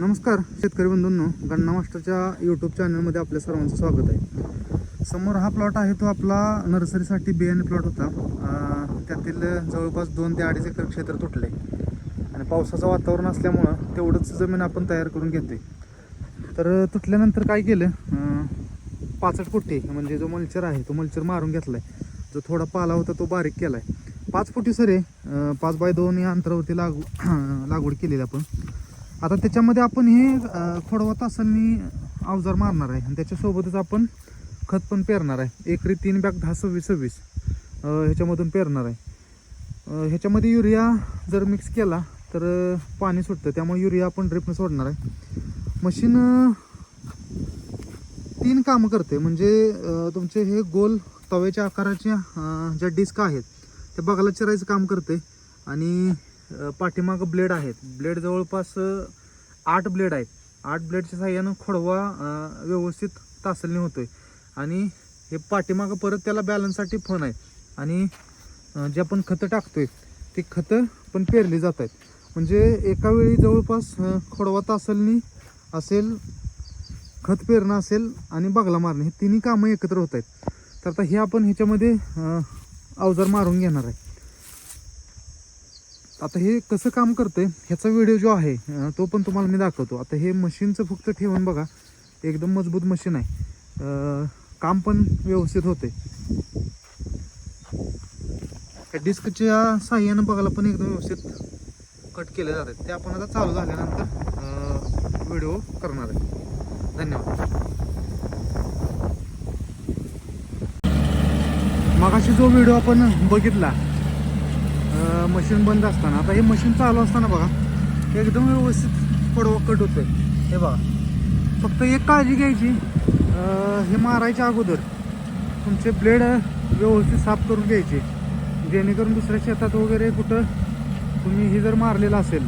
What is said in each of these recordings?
नमस्कार शेतकरी बंधूंनो गण्णा मास्टरच्या यूट्यूब चॅनलमध्ये आपल्या सर्वांचं स्वागत आहे. समोर हा प्लॉट आहे तो आपला नर्सरीसाठी बियाणे प्लॉट होता. त्यातील जवळपास दोन ते अडीच एकर क्षेत्र तुटले आणि पावसाचं वातावरण असल्यामुळं तेवढंच जमीन आपण तयार करून घेते तर तुटल्यानंतर काय केलं? पाचट फुटी म्हणजे जो मल्चर आहे तो मल्चर मारून घेतलाय. जो थोडा पाला होता तो बारीक केला आहे पाच फुटी सरे पाच बाय दोन या अंतरावरती लागू लागवड केलेली आपण. आता त्याच्यामध्ये आपण हे अं, खोडवा तासांनी अवजार मारणार आहे. आणि त्याच्यासोबतच आपण खत पण पेरणार आहे. एकरी तीन बॅग दहा सव्वीस सव्वीस ह्याच्यामधून पेरणार आहे. ह्याच्यामध्ये युरिया जर मिक्स केला तर पाणी सुटतं. त्यामुळे युरिया आपण ड्रिपनं सोडणार आहे. मशीन तीन कामं करते. म्हणजे तुमचे हे गोल तव्याच्या आकाराच्या ज्या डिस्क आहेत ते बघायला चिरायचं काम करते. आणि पाठीमागं ब्लेड आहेत. ब्लेड जवळपास आठ ब्लेड आहेत. आठ ब्लेडच्या साह्यानं खोडवा व्यवस्थित तासलणी होतोय. आणि हे पाठीमागं परत त्याला बॅलन्ससाठी फोन आहे. आणि जे आपण खतं टाकतोय ती खतं पण पेरली जात आहेत. म्हणजे एका वेळी जवळपास खोडवा तासलणी असेल खत पेरणं असेल आणि बागला मारणं हे तिन्ही कामं एकत्र होत आहेत. तर आता हे आपण ह्याच्यामध्ये अवजार मारून घेणार आहे. आता हे कसं काम करतंय ह्याचा व्हिडिओ जो आहे तो पण तुम्हाला मी दाखवतो. आता हे मशीनचं फक्त ठेवून बघा एकदम मजबूत मशीन आहे. काम पण व्यवस्थित होते डिस्कच्या साह्यानं बघायला पण एकदम व्यवस्थित कट केले जातात. ते आपण आता चालू झाल्यानंतर व्हिडिओ करणार आहे. धन्यवाद. मगाशी जो व्हिडिओ आपण बघितला मशीन बंद असताना. आता हे मशीन चालू असताना बघा एकदम व्यवस्थित पडवा कट होतोय. हे बघा. फक्त एक काळजी घ्यायची. हे मारायच्या अगोदर तुमचे ब्लेड व्यवस्थित साफ करून घ्यायचे. जेणेकरून दुसऱ्या शेतात वगैरे कुठं तुम्ही हे जर मारलेलं असेल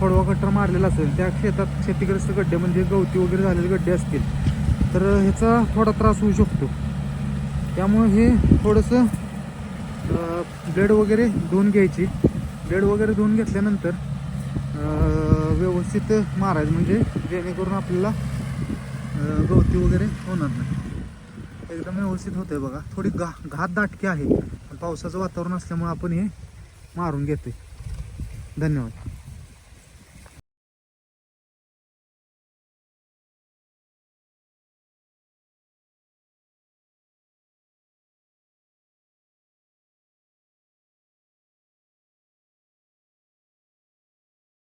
फडवा कट्टर मारलेला असेल त्या शेतात शेतीग्रस्त गड्डे म्हणजे गवती वगैरे झालेले गड्डे असतील तर ह्याचा थोडा त्रास होऊ शकतो. त्यामुळे हे थोडंसं ब्लेड वगैरे धुवून घ्यायची. ब्लेड वगैरे धुवून घेतल्यानंतर व्यवस्थित मारायचं म्हणजे जेणेकरून आपल्याला गवती वगैरे होणार नाही. एकदम व्यवस्थित होतंय बघा. थोडी घा घात दाटकी आहे. पण पावसाचं वातावरण असल्यामुळे आपण हे मारून घेतोय. धन्यवाद.